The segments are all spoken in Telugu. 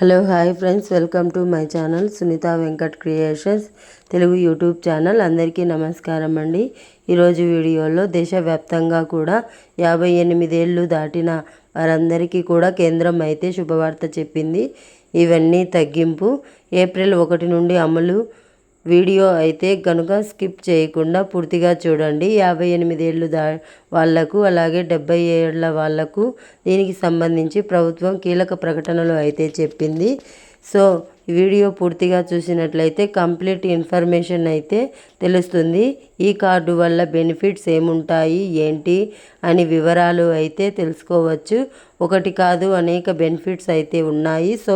Hello hi friends. Welcome to my channel Sunitha Venkat creations Telugu YouTube channel. అందరికీ నమస్కారం అండి. ఈరోజు వీడియోలో దేశవ్యాప్తంగా కూడా యాభై ఎనిమిదేళ్ళు దాటిన వారందరికీ కూడా కేంద్రం అయితే శుభవార్త చెప్పింది. ఇవన్నీ తగ్గింపు. ఏప్రిల్ ఒకటి నుండి అమలు వీడియో అయితే కనుక స్కిప్ చేయకుండా పూర్తిగా చూడండి. యాభై ఎనిమిదేళ్ళు దా వాళ్ళకు అలాగే డెబ్బై ఏళ్ళ వాళ్ళకు దీనికి సంబంధించి ప్రభుత్వం కీలక ప్రకటనలు అయితే చెప్పింది. సో వీడియో పూర్తిగా చూసినట్లయితే కంప్లీట్ ఇన్ఫర్మేషన్ అయితే తెలుస్తుంది. ఈ కార్డు వల్ల బెనిఫిట్స్ ఏముంటాయి ఏంటి అని వివరాలు అయితే తెలుసుకోవచ్చు. ఒకటి కాదు అనేక బెనిఫిట్స్ అయితే ఉన్నాయి. సో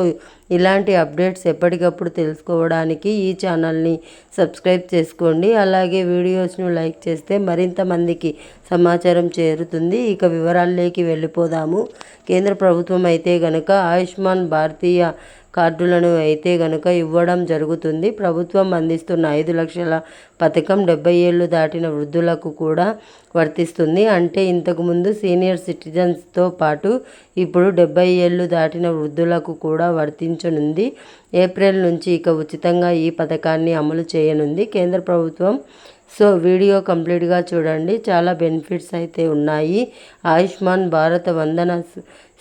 ఇలాంటి అప్డేట్స్ ఎప్పటికప్పుడు తెలుసుకోవడానికి ఈ ఛానల్ని సబ్స్క్రైబ్ చేసుకోండి. అలాగే వీడియోస్ను లైక్ చేస్తే మరింత మందికి సమాచారం చేరుతుంది. ఇక వివరాల్లోకి వెళ్ళిపోదాము. కేంద్ర ప్రభుత్వం అయితే గనక ఆయుష్మాన్ భారతీయ కార్డులను అయితే గనుక ఇవ్వడం జరుగుతుంది. ప్రభుత్వం అందిస్తున్న ఐదు లక్షల పథకం డెబ్బై ఏళ్ళు దాటిన వృద్ధులకు కూడా వర్తిస్తుంది. అంటే ఇంతకుముందు సీనియర్ సిటిజన్స్తో పాటు ఇప్పుడు డెబ్బై ఏళ్ళు దాటిన వృద్ధులకు కూడా వర్తించనుంది. ఏప్రిల్ నుంచి ఇక ఉచితంగా ఈ పథకాన్ని అమలు చేయనుంది. కేంద్ర ప్రభుత్వం సో వీడియో కంప్లీట్గా చూడండి. చాలా బెనిఫిట్స్ అయితే ఉన్నాయి. ఆయుష్మాన్ భారత వందన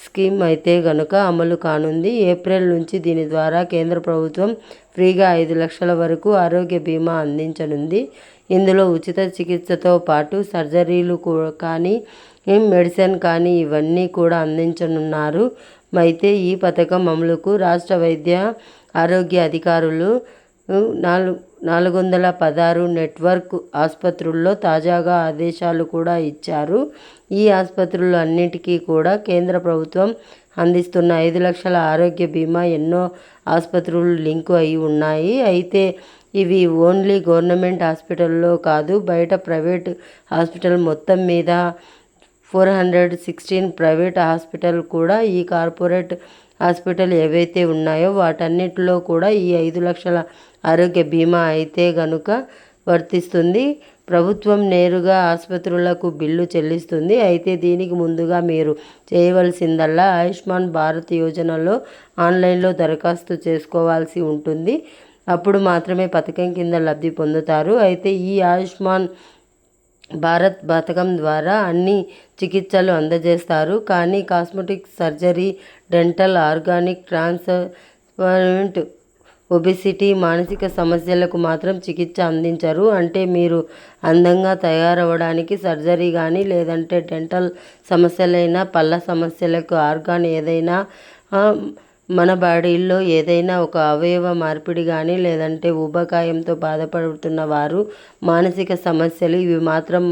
స్కీమ్ అయితే గనుక అమలు కానుంది. ఏప్రిల్ నుంచి దీని ద్వారా కేంద్ర ప్రభుత్వం ఫ్రీగా ఐదు లక్షల వరకు ఆరోగ్య బీమా అందించనుంది. ఇందులో ఉచిత చికిత్సతో పాటు సర్జరీలు కానీ మెడిసిన్ కానీ ఇవన్నీ కూడా అందించనున్నారు. అయితే ఈ పథకం అమలుకు రాష్ట్ర వైద్య ఆరోగ్య అధికారులు నాలుగు నాలుగు వందల పదహారు నెట్వర్క్ ఆసుపత్రుల్లో తాజాగా ఆదేశాలు కూడా ఇచ్చారు. ఈ ఆసుపత్రులు అన్నిటికీ కూడా కేంద్ర ప్రభుత్వం అందిస్తున్న ఐదు లక్షల ఆరోగ్య బీమా ఎన్నో ఆసుపత్రులు లింకు అయి ఉన్నాయి. అయితే ఇవి ఓన్లీ గవర్నమెంట్ హాస్పిటల్లో కాదు బయట ప్రైవేట్ హాస్పిటల్ మొత్తం మీద four hundred sixteen private hospital కూడా ఈ కార్పొరేట్ హాస్పిటల్ ఏవైతే ఉన్నాయో వాటన్నిటిలో కూడా ఈ ఐదు లక్షల ఆరోగ్య బీమా అయితే గనుక వర్తిస్తుంది. ప్రభుత్వం నేరుగా ఆసుపత్రులకు బిల్లు చెల్లిస్తుంది. అయితే దీనికి ముందుగా మీరు చేయవలసిందల్లా ఆయుష్మాన్ భారత్ యోజనలో ఆన్లైన్లో దరఖాస్తు చేసుకోవాల్సి ఉంటుంది. అప్పుడు మాత్రమే పథకం కింద లబ్ధి పొందుతారు. అయితే ఈ ఆయుష్మాన్ భారత్ పథకం ద్వారా అన్ని చికిత్సలు అందజేస్తారు. కానీ cosmetic surgery dental organic transparent obesity మానసిక సమస్యలకు మాత్రం చికిత్స అందించరు. అంటే మీరు అందంగా తయారవ్వడానికి సర్జరీ కానీ లేదంటే డెంటల్ సమస్యలైన పళ్ళ సమస్యలకు ఆర్గాన్ ఏదైనా మన బాడీల్లో ఏదైనా ఒక అవయవ మార్పిడి కానీ లేదంటే ఊబకాయంతో బాధపడుతున్న వారు మానసిక సమస్యలు ఇవి మాత్రం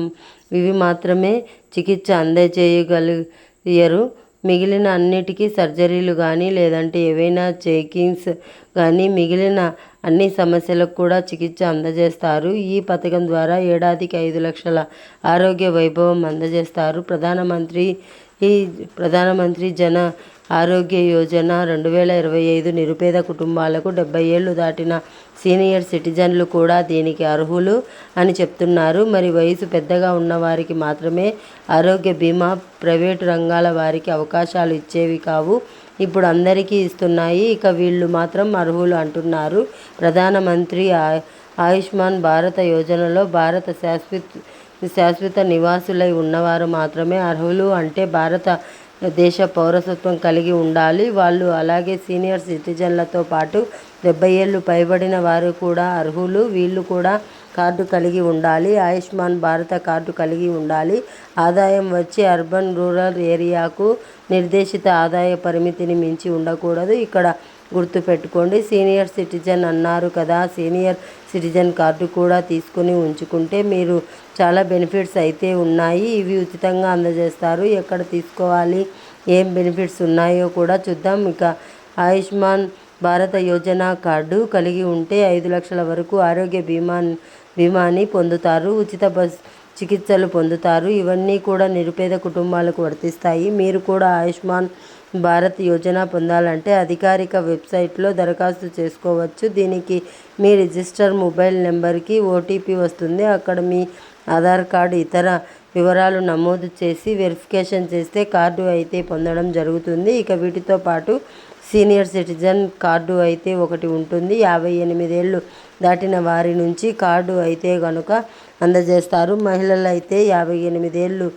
ఇవి మాత్రమే చికిత్స అందజేయగలిగారు. మిగిలిన అన్నిటికీ సర్జరీలు కానీ లేదంటే ఏవైనా చెకింగ్స్ కానీ మిగిలిన అన్ని సమస్యలకు కూడా చికిత్స అందజేస్తారు. ఈ పథకం ద్వారా ఏడాదికి ఐదు లక్షల ఆరోగ్య వైభవం అందజేస్తారు. ప్రధానమంత్రి ఈ ప్రధానమంత్రి జన ఆరోగ్య యోజన రెండు వేల ఇరవై ఐదు నిరుపేద కుటుంబాలకు డెబ్బై ఏళ్ళు దాటిన సీనియర్ సిటిజన్లు కూడా దీనికి అర్హులు అని చెప్తున్నారు. మరి వయసు పెద్దగా ఉన్నవారికి మాత్రమే ఆరోగ్య బీమా ప్రైవేటు రంగాల వారికి అవకాశాలు ఇచ్చేవి కావు. ఇప్పుడు అందరికీ ఇస్తున్నాయి. ఇక వీళ్ళు మాత్రం అర్హులు అంటున్నారు. ప్రధానమంత్రి ఆయుష్మాన్ భారత యోజనలో భారత శాశ్వత శాశ్వత నివాసులై ఉన్నవారు మాత్రమే అర్హులు అంటే భారత దేశ పౌరసత్వం కలిగి ఉండాలి. వాళ్ళు అలాగే సీనియర్ సిటిజన్లతో పాటు డెబ్బై ఏళ్ళు పైబడిన వారు కూడా అర్హులు. వీళ్ళు కూడా కార్డు కలిగి ఉండాలి. ఆయుష్మాన్ భారత కార్డు కలిగి ఉండాలి. ఆదాయం వచ్చి అర్బన్ రూరల్ ఏరియాకు నిర్దేశిత ఆదాయ పరిమితిని మించి ఉండకూడదు. ఇక్కడ గుర్తుపెట్టుకోండి సీనియర్ సిటిజన్ అన్నారు కదా సీనియర్ సిటిజన్ కార్డు కూడా తీసుకుని ఉంచుకుంటే మీరు చాలా బెనిఫిట్స్ అయితే ఉన్నాయి. ఇవి ఉచితంగా అందజేస్తారు. ఎక్కడ తీసుకోవాలి ఏం బెనిఫిట్స్ ఉన్నాయో కూడా చూద్దాం. ఇక ఆయుష్మాన్ భారత యోజన కార్డు కలిగి ఉంటే ఐదు లక్షల వరకు ఆరోగ్య బీమా బీమాని పొందుతారు. ఉచిత బస్ చికిత్సలు పొందుతారు. ఇవన్నీ కూడా నిరుపేద కుటుంబాలకు వర్తిస్తాయి. మీరు కూడా ఆయుష్మాన్ భారత్ యోజన పొందాలంటే అధికారిక వెబ్సైట్లో దరఖాస్తు చేసుకోవచ్చు. దీనికి మీ రిజిస్టర్ మొబైల్ నెంబర్కి ఓటీపీ వస్తుంది. అక్కడ మీ ఆధార్ కార్డు ఇతర వివరాలు నమోదు చేసి వెరిఫికేషన్ చేస్తే కార్డు అయితే పొందడం జరుగుతుంది. ఇక వీటితో పాటు సీనియర్ సిటిజన్ కార్డు అయితే ఒకటి ఉంటుంది. యాభై ఎనిమిదేళ్ళు దాటిన వారి నుంచి కార్డు అయితే కనుక అందజేస్తారు. మహిళలు అయితే యాభై ఎనిమిదేళ్ళు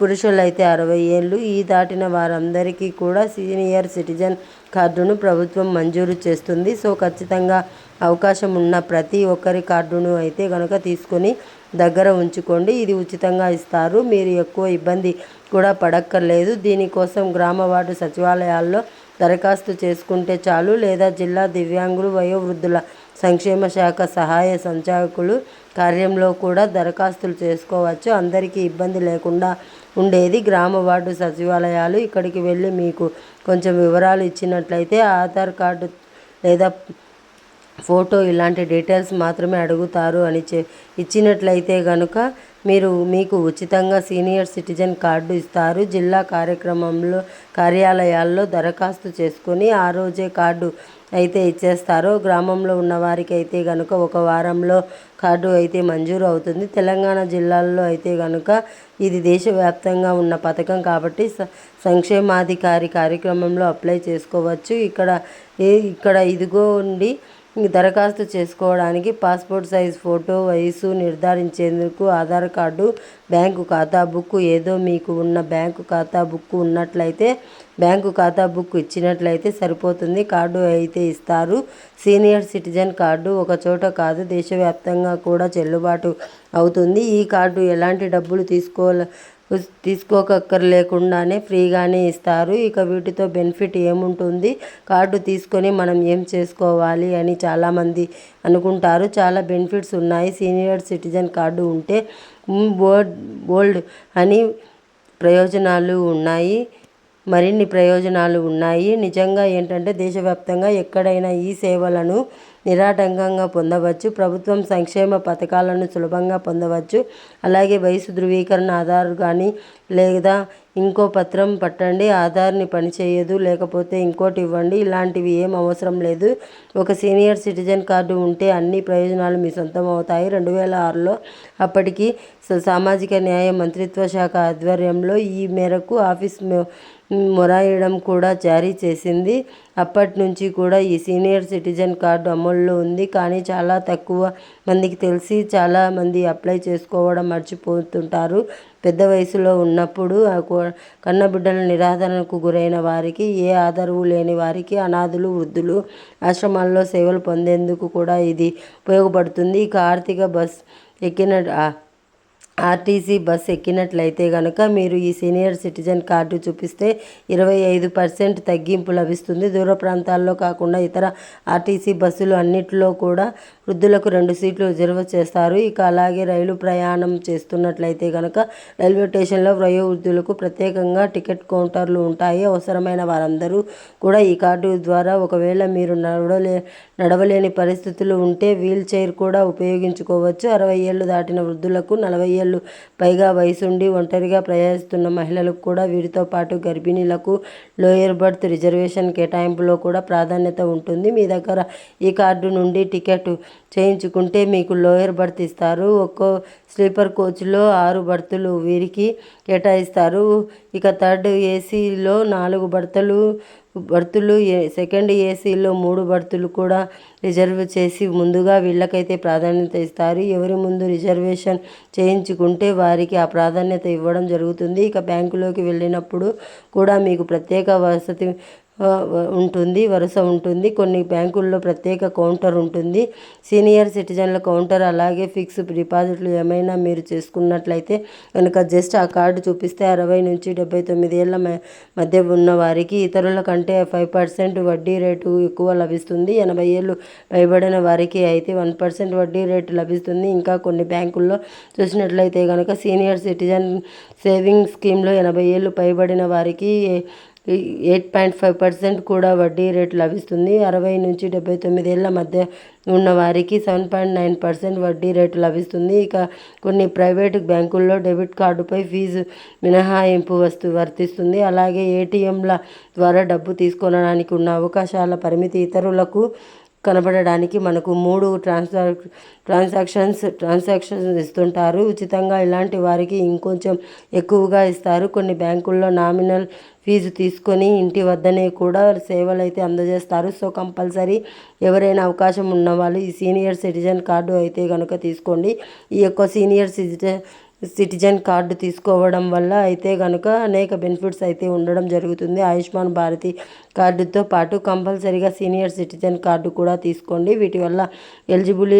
పురుషులైతే అరవై ఏళ్ళు ఈ దాటిన వారందరికీ కూడా సీనియర్ సిటిజన్ కార్డును ప్రభుత్వం మంజూరు చేస్తుంది. సో ఖచ్చితంగా అవకాశం ఉన్న ప్రతి ఒక్కరి కార్డును అయితే కనుక తీసుకొని దగ్గర ఉంచుకోండి. ఇది ఉచితంగా ఇస్తారు. మీరు ఎక్కువ ఇబ్బంది కూడా పడక్కర్లేదు. దీనికోసం గ్రామ వార్డు సచివాలయాల్లో దరఖాస్తు చేసుకుంటే చాలు. లేదా జిల్లా దివ్యాంగులు వయోవృద్ధుల సంక్షేమ శాఖ సహాయ సంచాలకులు కార్యంలో కూడా దరఖాస్తులు చేసుకోవచ్చు. అందరికీ ఇబ్బంది లేకుండా ఉండేది గ్రామ వార్డు సచివాలయాలు. ఇక్కడికి వెళ్ళి మీకు కొంచెం వివరాలు ఇచ్చినట్లయితే ఆధార్ కార్డు లేదా ఫోటో ఇలాంటి డీటెయిల్స్ మాత్రమే అడుగుతారు అని చె ఇచ్చినట్లయితే కనుక మీరు మీకు ఉచితంగా సీనియర్ సిటిజన్ కార్డు ఇస్తారు. జిల్లా కార్యక్రమంలో కార్యాలయాల్లో దరఖాస్తు చేసుకొని ఆ రోజే కార్డు అయితే ఇచ్చేస్తారు. గ్రామంలో ఉన్న వారికి అయితే కనుక ఒక వారంలో కార్డు అయితే మంజూరు అవుతుంది. తెలంగాణ జిల్లాల్లో అయితే కనుక ఇది దేశవ్యాప్తంగా ఉన్న పథకం కాబట్టి స సంక్షేమాధికారి కార్యక్రమంలో అప్లై చేసుకోవచ్చు. ఇక్కడ ఇక్కడ ఇక్కడ ఇదిగోండి దరఖాస్తు చేసుకోవడానికి పాస్పోర్ట్ సైజ్ ఫోటో వయసు నిర్ధారించేందుకు ఆధార్ కార్డు బ్యాంకు ఖాతా బుక్ ఏదో మీకు ఉన్న బ్యాంకు ఖాతా బుక్ ఉన్నట్లయితే బ్యాంకు ఖాతా బుక్ ఇచ్చినట్లయితే సరిపోతుంది. కార్డు అయితే ఇస్తారు. సీనియర్ సిటిజన్ కార్డు ఒక చోట కాదు దేశవ్యాప్తంగా కూడా చెల్లుబాటు అవుతుంది. ఈ కార్డు ఎలాంటి డబ్బులు తీసుకోవాలి తీసుకోకక్కర్లేకుండానే ఫ్రీగానే ఇస్తారు. ఇక వీటితో బెనిఫిట్ ఏముంటుంది? కార్డు తీసుకొని మనం ఏం చేసుకోవాలి అని చాలామంది అనుకుంటారు. చాలా బెనిఫిట్స్ ఉన్నాయి. సీనియర్ సిటిజన్ కార్డు ఉంటే బోర్డ్ బోల్డ్ అని ప్రయోజనాలు ఉన్నాయి. మరిన్ని ప్రయోజనాలు ఉన్నాయి. నిజంగా ఏంటంటే దేశవ్యాప్తంగా ఎక్కడైనా ఈ సేవలను నిరాటంకంగా పొందవచ్చు. ప్రభుత్వం సంక్షేమ పథకాలను సులభంగా పొందవచ్చు. అలాగే వయసు ధృవీకరణ ఆధార్ కానీ లేదా ఇంకో పత్రం పట్టండి. ఆధార్ని పనిచేయదు లేకపోతే ఇంకోటి ఇవ్వండి. ఇలాంటివి ఏం అవసరం లేదు. ఒక సీనియర్ సిటిజన్ కార్డు ఉంటే అన్ని ప్రయోజనాలు మీ సొంతం అవుతాయి. రెండు వేల ఆరులో అప్పటికి సామాజిక న్యాయ మంత్రిత్వ శాఖ ఆధ్వర్యంలో ఈ మేరకు ఆఫీస్ మొరాయడం కూడా జారీ చేసింది. అప్పటి నుంచి కూడా ఈ సీనియర్ సిటిజన్ కార్డు అమల్లో ఉంది. కానీ చాలా తక్కువ మందికి తెలిసి చాలామంది అప్లై చేసుకోవడం మర్చిపోతుంటారు. పెద్ద వయసులో ఉన్నప్పుడు కన్నబిడ్డల నిరాదరణకు గురైన వారికి ఏ ఆధారవు లేని వారికి అనాథులు వృద్ధులు ఆశ్రమాల్లో సేవలు పొందేందుకు కూడా ఇది ఉపయోగపడుతుంది. ఇక ఆర్థిక బస్ ఎక్కిన ఆర్టీసీ బస్ ఎక్కినట్లయితే కనుక మీరు ఈ సీనియర్ సిటిజన్ కార్డు చూపిస్తే ఇరవై ఐదు పర్సెంట్ తగ్గింపు లభిస్తుంది. దూర ప్రాంతాల్లో కాకుండా ఇతర ఆర్టీసీ బస్సులు అన్నిటిలో కూడా వృద్ధులకు రెండు సీట్లు రిజర్వ్ చేస్తారు. ఇక అలాగే రైలు ప్రయాణం చేస్తున్నట్లయితే కనుక రైల్వే స్టేషన్లో వయోవృద్ధులకు ప్రత్యేకంగా టికెట్ కౌంటర్లు ఉంటాయి. అవసరమైన వారందరూ కూడా ఈ కార్డు ద్వారా ఒకవేళ మీరు నడవలే నడవలేని పరిస్థితులు ఉంటే వీల్ చైర్ కూడా ఉపయోగించుకోవచ్చు. అరవై ఏళ్ళు దాటిన వృద్ధులకు నలభై ఏళ్ళు పైగా వయసుండి ఒంటరిగా ప్రయాణిస్తున్న మహిళలకు కూడా వీరితో పాటు గర్భిణీలకు లోయర్ బర్త్ రిజర్వేషన్ కేటాయింపులో కూడా ప్రాధాన్యత ఉంటుంది. మీ దగ్గర ఈ కార్డు నుండి టికెట్ చేయించుకుంటే మీకు లోయర్ బర్త్ ఇస్తారు. ఒక్కో స్లీపర్ కోచ్లో ఆరు బర్తులు వీరికి కేటాయిస్తారు. ఇక థర్డ్ ఏసీలో నాలుగు బర్తలు బర్తులు ఏ- సెకండ్ ఏసీలో మూడు బర్తులు కూడా రిజర్వ్ చేసి ముందుగా వీళ్ళకైతే ప్రాధాన్యత ఇస్తారు. ఎవరి ముందు రిజర్వేషన్ చేయించుకుంటే వారికి ఆ ప్రాధాన్యత ఇవ్వడం జరుగుతుంది. ఇక బ్యాంకులోకి వెళ్ళినప్పుడు కూడా మీకు ప్రత్యేక వసతి ఉంటుంది వరుస ఉంటుంది. కొన్ని బ్యాంకుల్లో ప్రత్యేక కౌంటర్ ఉంటుంది. సీనియర్ సిటిజన్ల కౌంటర్ అలాగే ఫిక్స్ డిపాజిట్లు ఏమైనా మీరు చేసుకున్నట్లయితే కనుక జస్ట్ ఆ కార్డు చూపిస్తే అరవై నుంచి డెబ్బై తొమ్మిది ఏళ్ళ మ- మధ్య ఉన్న వారికి ఇతరుల కంటే ఫైవ్ పర్సెంట్ వడ్డీ రేటు ఎక్కువ లభిస్తుంది. ఎనభై ఏళ్ళు పైబడిన వారికి అయితే వన్ పర్సెంట్ వడ్డీ రేటు లభిస్తుంది. ఇంకా కొన్ని బ్యాంకుల్లో చూసినట్లయితే కనుక సీనియర్ సిటిజన్ సేవింగ్ స్కీమ్లో ఎనభై ఏళ్ళు పైబడిన వారికి ఎయిట్ పాయింట్ ఫైవ్ పర్సెంట్ కూడా వడ్డీ రేటు లభిస్తుంది. అరవై నుంచి డెబ్బై తొమ్మిది ఏళ్ళ మధ్య ఉన్న వారికి సెవెన్ పాయింట్ నైన్ పర్సెంట్ వడ్డీ రేటు లభిస్తుంది. ఇక కొన్ని ప్రైవేటు బ్యాంకుల్లో డెబిట్ కార్డుపై ఫీజు మినహాయింపు వస్తు వర్తిస్తుంది. అలాగే ఏటీఎంల ద్వారా డబ్బు తీసుకోవడానికి ఉన్న అవకాశాల పరిమితి ఇతరులకు కనబడడానికి మనకు మూడు ట్రాన్సా ట్రాన్సాక్షన్స్ ట్రాన్సాక్షన్స్ ఇస్తుంటారు. ఉచితంగా ఇలాంటి వారికి ఇంకొంచెం ఎక్కువగా ఇస్తారు. కొన్ని బ్యాంకుల్లో నామినల్ ఫీజు తీసుకొని ఇంటి వద్దనే కూడా సేవలు అయితే అందజేస్తారు. సో కంపల్సరీ ఎవరైనా అవకాశం ఉన్నవాళ్ళు ఈ సీనియర్ సిటిజన్ కార్డు అయితే కనుక తీసుకోండి. ఈ యొక్క సీనియర్ సిటిజన్ సిటిజన్ కార్డు తీసుకోవడం వల్ల అయితే కనుక అనేక బెనిఫిట్స్ అయితే ఉండడం జరుగుతుంది. ఆయుష్మాన్ భారతి కార్డుతో పాటు కంపల్సరీగా సీనియర్ సిటిజన్ కార్డు కూడా తీసుకోండి. వీటి వల్ల ఎలిజిబిలి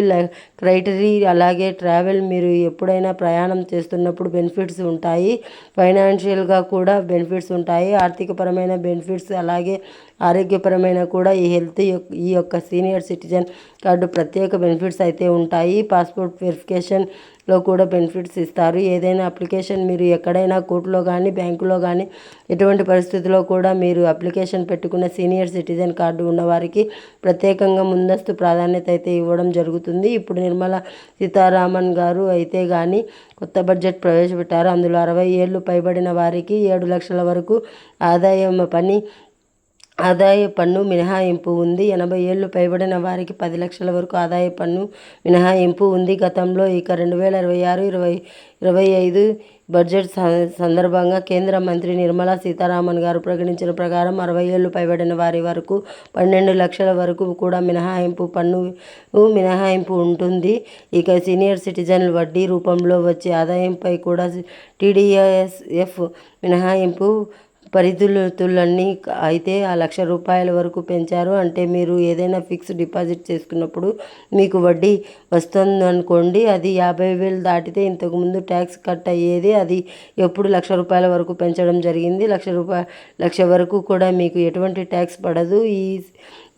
క్రైటరీ అలాగే ట్రావెల్ మీరు ఎప్పుడైనా ప్రయాణం చేస్తున్నప్పుడు బెనిఫిట్స్ ఉంటాయి. ఫైనాన్షియల్గా కూడా బెనిఫిట్స్ ఉంటాయి. ఆర్థికపరమైన బెనిఫిట్స్ అలాగే ఆరోగ్యపరమైన కూడా ఈ హెల్త్ యొక్క ఈ యొక్క సీనియర్ సిటిజన్ కార్డు ప్రత్యేక బెనిఫిట్స్ అయితే ఉంటాయి. పాస్పోర్ట్ వెరిఫికేషన్లో కూడా బెనిఫిట్స్ ఇస్తారు. ఏదైనా అప్లికేషన్ మీరు ఎక్కడైనా కోర్టులో కానీ బ్యాంకులో కానీ ఎటువంటి పరిస్థితుల్లో కూడా మీరు అప్లికేషన్ పెట్టుకున్న సీనియర్ సిటిజన్ కార్డు ఉన్నవారికి ప్రత్యేకంగా ముందస్తు ప్రాధాన్యత అయితే ఇవ్వడం జరుగుతుంది. ఇప్పుడు నిర్మలా సీతారామన్ గారు అయితే కానీ కొత్త బడ్జెట్ ప్రవేశపెట్టారు. అందులో అరవై ఏళ్ళు పైబడిన వారికి ఏడు లక్షల వరకు ఆదాయం పని ఆదాయ పన్ను మినహాయింపు ఉంది. ఎనభై ఏళ్ళు పైబడిన వారికి పది లక్షల వరకు ఆదాయ పన్ను మినహాయింపు ఉంది. గతంలో ఇక రెండు వేల ఇరవై ఆరు ఇరవై ఇరవై ఐదు బడ్జెట్ సందర్భంగా కేంద్ర మంత్రి నిర్మలా సీతారామన్ గారు ప్రకటించిన ప్రకారం అరవై ఏళ్ళు పైబడిన వారి వరకు పన్నెండు లక్షల వరకు కూడా మినహాయింపు పన్ను మినహాయింపు ఉంటుంది. ఇక సీనియర్ సిటిజన్ వడ్డీ రూపంలో వచ్చే ఆదాయంపై కూడా టీడీఎస్ఎఫ్ మినహాయింపు పరిధులన్నీ అయితే ఆ లక్ష రూపాయల వరకు పెంచారు. అంటే మీరు ఏదైనా ఫిక్స్ డిపాజిట్ చేసుకున్నప్పుడు మీకు వడ్డీ వస్తుంది అనుకోండి అది యాభై వేలు దాటితే ఇంతకుముందు ట్యాక్స్ కట్ అయ్యేది అది ఎప్పుడు లక్ష రూపాయల వరకు పెంచడం జరిగింది. లక్ష రూపాయ లక్ష వరకు కూడా మీకు ఎటువంటి ట్యాక్స్ పడదు. ఈ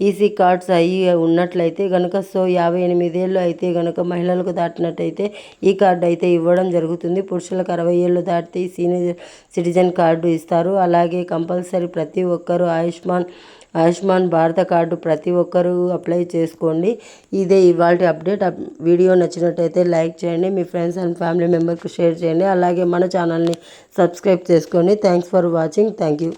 ఈసీ కార్డ్స్ అయ్యి ఉన్నట్లయితే కనుక సో యాభై ఎనిమిదేళ్ళు అయితే కనుక మహిళలకు దాటినట్టయితే ఈ కార్డు అయితే ఇవ్వడం జరుగుతుంది. పురుషులకు అరవై ఏళ్ళు దాటితే సీనియర్ సిటిజన్ కార్డు ఇస్తారు. అలాగే కంపల్సరీ ప్రతి ఒక్కరూ ఆయుష్మాన్ ఆయుష్మాన్ భారత కార్డు ప్రతి ఒక్కరూ అప్లై చేసుకోండి. ఇదే ఇవాళ అప్డేట్. వీడియో నచ్చినట్టయితే లైక్ చేయండి. మీ ఫ్రెండ్స్ అండ్ ఫ్యామిలీ మెంబర్కి షేర్ చేయండి. అలాగే మన ఛానల్ని సబ్స్క్రైబ్ చేసుకోండి. Thanks for watching. Thank you.